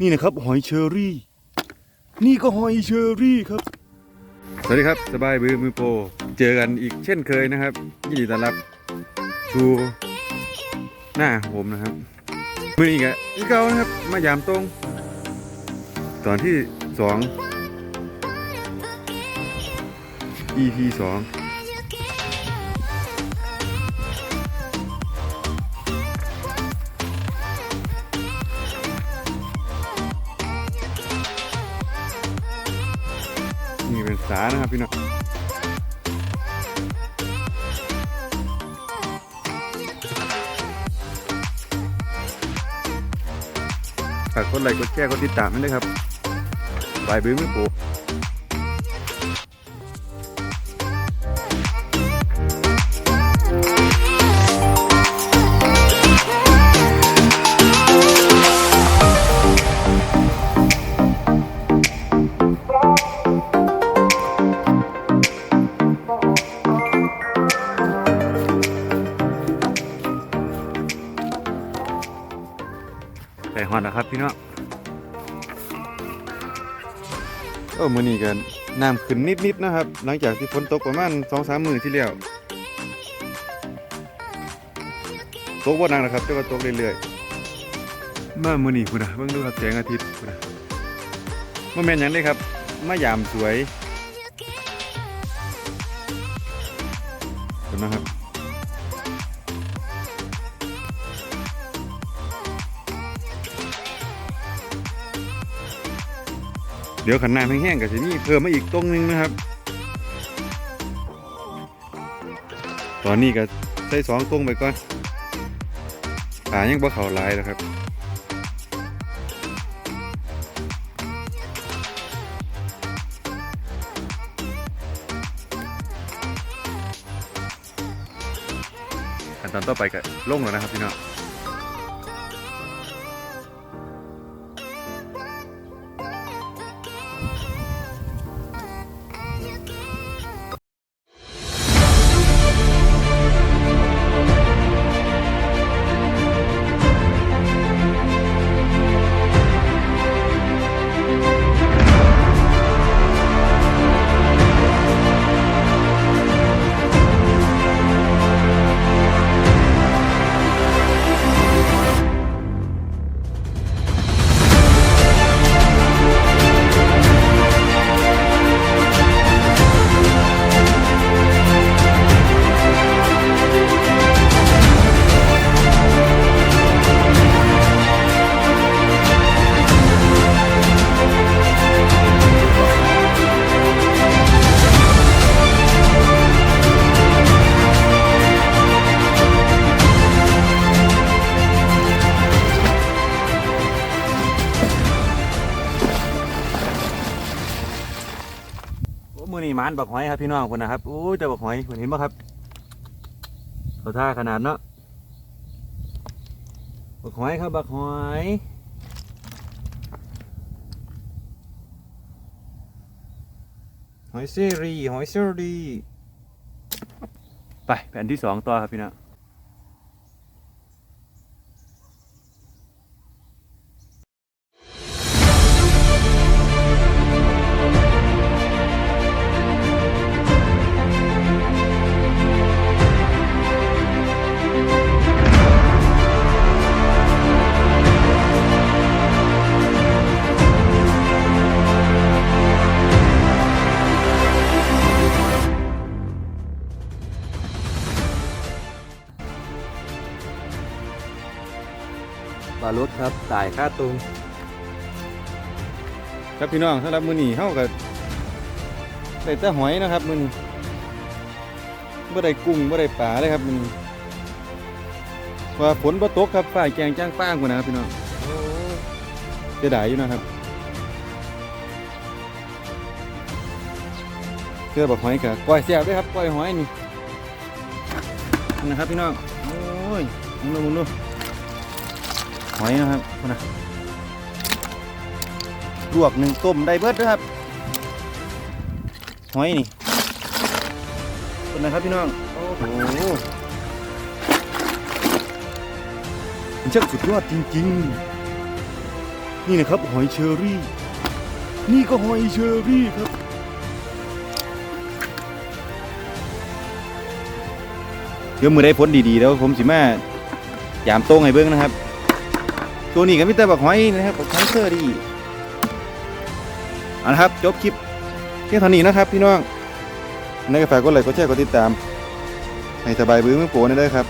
นี่นะครับหอยเชอรี่ นี่ก็หอยเชอรี่ครับ สวัสดีครับสบายบือมือโปรเจอกันอีกเช่นเคยนะครับยินดีต้อนรับสู่หน้าผมนะครับมือนี้กะอีกเก้านะครับ มายามตรง ตอนที่สอง EP สอง เป็นสานะครับพี่น้องฝากกดไลค์กดแชร์กดติดตามให้ด้วยครับบายบื้อมือโป รแต่ฮอนนะครับพี่น้องเออมือนี้กันน้ำขึ้นนิดๆนะครับ หลังจากที่ฝนตกประมาณสองสามมือที่แล้วตกบ่หนักนะครับแต่ว่าตกเรื่อยๆมามือนี้คุณนะเบิ่งดูครับแสงอาทิตย์คุณนะมาแม่นหยังได้ครับมายามสวยเห็นไหมครับ เดี๋ยวขันน้ำแห้งๆกับสิมีเพิ่มมาอีกตรงนึงนะครับ ตอนนี้ก็ใส่สองตรงไปก่อนขายังบ่เข่าลายแล้วครับขั้นตอนต่อไปก็ลงแล้วนะครับพี่น้อง มีหมานบักหอยครับพี่น้องคนนะครับโอ้ยแต่บักหอยคนเห็นป่ะครับเขาท่าขนาดเนาะบักหอยครับบักหอยหอยเซรีหอยเซรีไปแผ่นที่สองต่อครับพี่น้องารสครับตายค่าตุงครับพี่น้องสำหรับมือหนีเข้ากับได้แต่หอยนะครับมือนี้บ่ได้กุ้งบ่ได้ปลาเลยครับมือนี้ว่าฝนบ่ตกครับฝ่ายแกงจ้างป้างกว่านะครับพี่น้องโอ้เสียดายอยู่นะครับเสื้อบักหอยกับก้อยแซ่บด้วยครับก้อยหอยนี่นะครับพี่น้องโอ้ยมุนดูมุนดู หอยนะครับพุ่นะลวกหนึ่งต้มได้เบิดด้วยครับ หอยนี่คนนะครับพี่น้องโอ้โหมันช่างสุดยอดจริง ๆ นี่นะครับหอยเชอรี่ นี่ก็หอยเชอรี่ครับเดี๋ยวมือได้ผลดีๆแล้วผมสิแมายามโต้งให้เบิ้งนะครับ ตัวนี้ก็มีแต่บักหอยนะครับบักหอยเซอรี่เอาละครับ จบคลิปเพียงเท่านี้นะครับ พี่น้องในก็ฝากดไลค์กดแชร์กดติดตามให้สบายบื้อมือโปรนะเด้ครับ